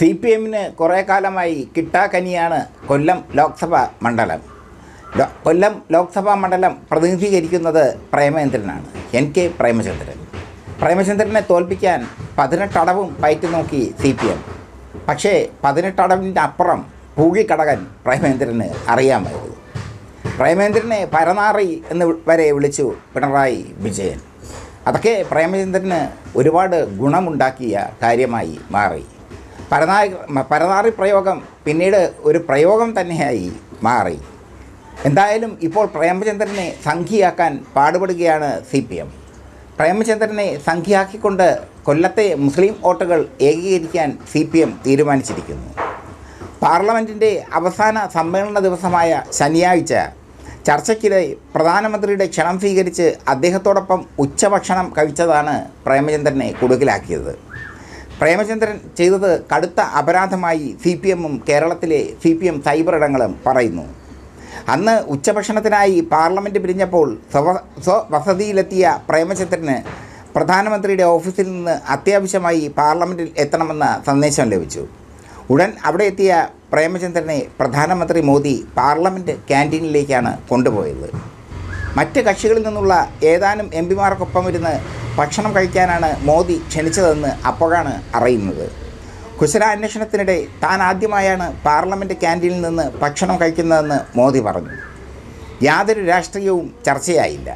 C P എമ്മിന് കുറേ കാലമായി കിട്ടാക്കനിയാണ് കൊല്ലം ലോക്സഭാ മണ്ഡലം. കൊല്ലം ലോക്സഭാ മണ്ഡലം പ്രതിനിധീകരിക്കുന്നത് പ്രേമചന്ദ്രനാണ് എൻ കെ പ്രേമചന്ദ്രൻ. പ്രേമചന്ദ്രനെ തോൽപ്പിക്കാൻ പതിനെട്ടടവും പയറ്റി നോക്കി സി പി എം. പക്ഷേ പതിനെട്ടടവിന്റെ അപ്പുറം പൂഴിക്കടകൻ പ്രേമേന്ദ്രന് അറിയാമായിരുന്നു. പ്രേമേന്ദ്രനെ പരനാറി എന്ന് വരെ വിളിച്ചു പിണറായി വിജയൻ. അതൊക്കെ പ്രേമചന്ദ്രന് ഒരുപാട് ഗുണമുണ്ടാക്കിയ കാര്യമായി മാറി. പരനാറി പരനാറി പ്രയോഗം പിന്നീട് ഒരു പ്രയോഗം തന്നെയായി മാറി. എന്തായാലും ഇപ്പോൾ പ്രേമചന്ദ്രനെ സംഖ്യയാക്കാൻ പാടുപെടുകയാണ് സി പി എം. പ്രേമചന്ദ്രനെ സംഖ്യയാക്കിക്കൊണ്ട് കൊല്ലത്തെ മുസ്ലിം വോട്ടുകൾ ഏകീകരിക്കാൻ സി പി എം തീരുമാനിച്ചിരിക്കുന്നു. പാർലമെന്റിന്റെ അവസാന സമ്മേളന ദിവസമായ ശനിയാഴ്ച ചർച്ചയ്ക്കിടെ പ്രധാനമന്ത്രിയുടെ ക്ഷണം സ്വീകരിച്ച് അദ്ദേഹത്തോടൊപ്പം ഉച്ചഭക്ഷണം കഴിച്ചതാണ് പ്രേമചന്ദ്രനെ കുടുക്കിലാക്കിയത് പ്രേമചന്ദ്രൻ ചെയ്തത് കടുത്ത അപരാധമായി സി പി എമ്മും കേരളത്തിലെ സി പി എം സൈബർ ഇടങ്ങളും പറയുന്നു. അന്ന് ഉച്ചഭക്ഷണത്തിനായി പാർലമെന്റ് പിരിഞ്ഞപ്പോൾ സ്വ സ്വവസതിയിലെത്തിയ പ്രേമചന്ദ്രന് പ്രധാനമന്ത്രിയുടെ ഓഫീസിൽ നിന്ന് അത്യാവശ്യമായി പാർലമെന്റിൽ എത്തണമെന്ന സന്ദേശം ലഭിച്ചു. ഉടൻ അവിടെ എത്തിയ പ്രേമചന്ദ്രനെ പ്രധാനമന്ത്രി മോദി പാർലമെന്റ് ക്യാന്റീനിലേക്കാണ് കൊണ്ടുപോയത്. മറ്റ് കക്ഷികളിൽ നിന്നുള്ള ഏതാനും എം പിമാർക്കൊപ്പം ഇരുന്ന് ഭക്ഷണം കഴിക്കാനാണ് മോദി ക്ഷണിച്ചതെന്ന് അപ്പോഴാണ് അറിയുന്നത്. കുശലാന്വേഷണത്തിനിടെ താൻ ആദ്യമായാണ് പാർലമെന്റ് ക്യാന്റീനിൽ നിന്ന് ഭക്ഷണം കഴിക്കുന്നതെന്ന് മോദി പറഞ്ഞു. യാതൊരു രാഷ്ട്രീയവും ചർച്ചയായില്ല.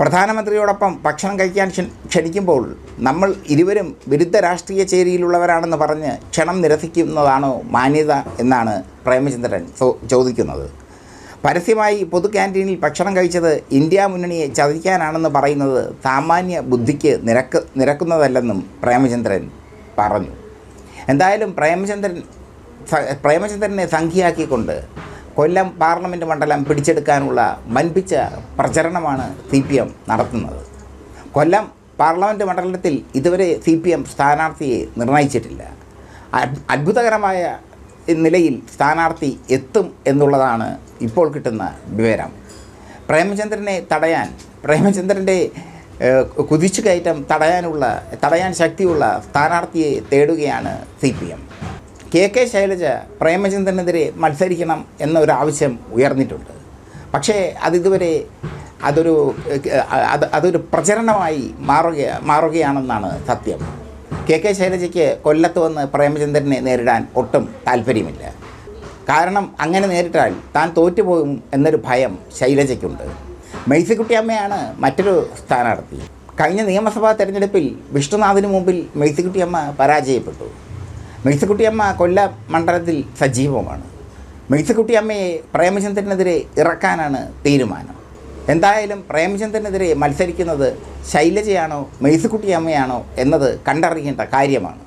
പ്രധാനമന്ത്രിയോടൊപ്പം ഭക്ഷണം കഴിക്കാൻ ക്ഷണിക്കുമ്പോൾ നമ്മൾ ഇരുവരും വിരുദ്ധ രാഷ്ട്രീയ ചേരിയിലുള്ളവരാണെന്ന് പറഞ്ഞ് ക്ഷണം നിരസിക്കുന്നതാണോ മാന്യത എന്നാണ് പ്രേമചന്ദ്രൻ ചോദിക്കുന്നത്. പരസ്യമായി പൊതു ക്യാന്റീനിൽ ഭക്ഷണം കഴിച്ചത് ഇന്ത്യ മുന്നണിയെ ചതിക്കാനാണെന്ന് പറയുന്നത് സാമാന്യ ബുദ്ധിക്ക് നിരക്ക് നിരക്കുന്നതല്ലെന്നും പ്രേമചന്ദ്രൻ പറഞ്ഞു. എന്തായാലും പ്രേമചന്ദ്രൻ പ്രേമചന്ദ്രനെ സംഖ്യയാക്കിക്കൊണ്ട് കൊല്ലം പാർലമെന്റ് മണ്ഡലം പിടിച്ചെടുക്കാനുള്ള വൻപിച്ച പ്രചരണമാണ് സി പി എം നടത്തുന്നത്. കൊല്ലം പാർലമെന്റ് മണ്ഡലത്തിൽ ഇതുവരെ സി പി എം സ്ഥാനാർത്ഥിയെ നിർണയിച്ചിട്ടില്ല. അത്ഭുതകരമായ നിലയിൽ സ്ഥാനാർത്ഥി എത്തും എന്നുള്ളതാണ് ഇപ്പോൾ കിട്ടുന്ന വിവരം. പ്രേമചന്ദ്രനെ തടയാൻ പ്രേമചന്ദ്രന്റെ കുതിച്ചു കയറ്റം തടയാനുള്ള തടയാൻ ശക്തിയുള്ള സ്ഥാനാർത്ഥിയെ തേടുകയാണ് C P M K K Shailaja പ്രേമചന്ദ്രനെതിരെ മത്സരിക്കണം എന്നൊരാവശ്യം ഉയർന്നിട്ടുണ്ട്. പക്ഷേ അതിതുവരെ അതൊരു അത് അതൊരു പ്രചരണമായി മാറുക മാറുകയാണെന്നാണ് സത്യം. കെ കെ ശൈലജയ്ക്ക് കൊല്ലത്ത് വന്ന് പ്രേമചന്ദ്രനെ നേരിടാൻ ഒട്ടും താല്പര്യമില്ല. കാരണം അങ്ങനെ നേരിട്ടാൽ താൻ തോറ്റുപോകും എന്നൊരു ഭയം ശൈലജയ്ക്കുണ്ട്. മെയ്സിക്കുട്ടിയമ്മയാണ് മറ്റൊരു സ്ഥാനാർത്ഥി. കഴിഞ്ഞ നിയമസഭാ തെരഞ്ഞെടുപ്പിൽ വിഷ്ണുനാഥിന് മുമ്പിൽ മെയ്സിക്കുട്ടിയമ്മ പരാജയപ്പെട്ടു. മെയ്സിക്കുട്ടിയമ്മ കൊല്ല മണ്ഡലത്തിൽ സജീവമാണ്. മെയ്സിക്കുട്ടിയമ്മയെ പ്രേമചന്ദ്രനെതിരെ ഇറക്കാനാണ് തീരുമാനം. എന്തായാലും പ്രേമചന്ദ്രനെതിരെ മത്സരിക്കുന്നത് ശൈലജയാണോ മെയ്സിക്കുട്ടിയമ്മയാണോ എന്നത് കണ്ടറിയേണ്ട കാര്യമാണ്.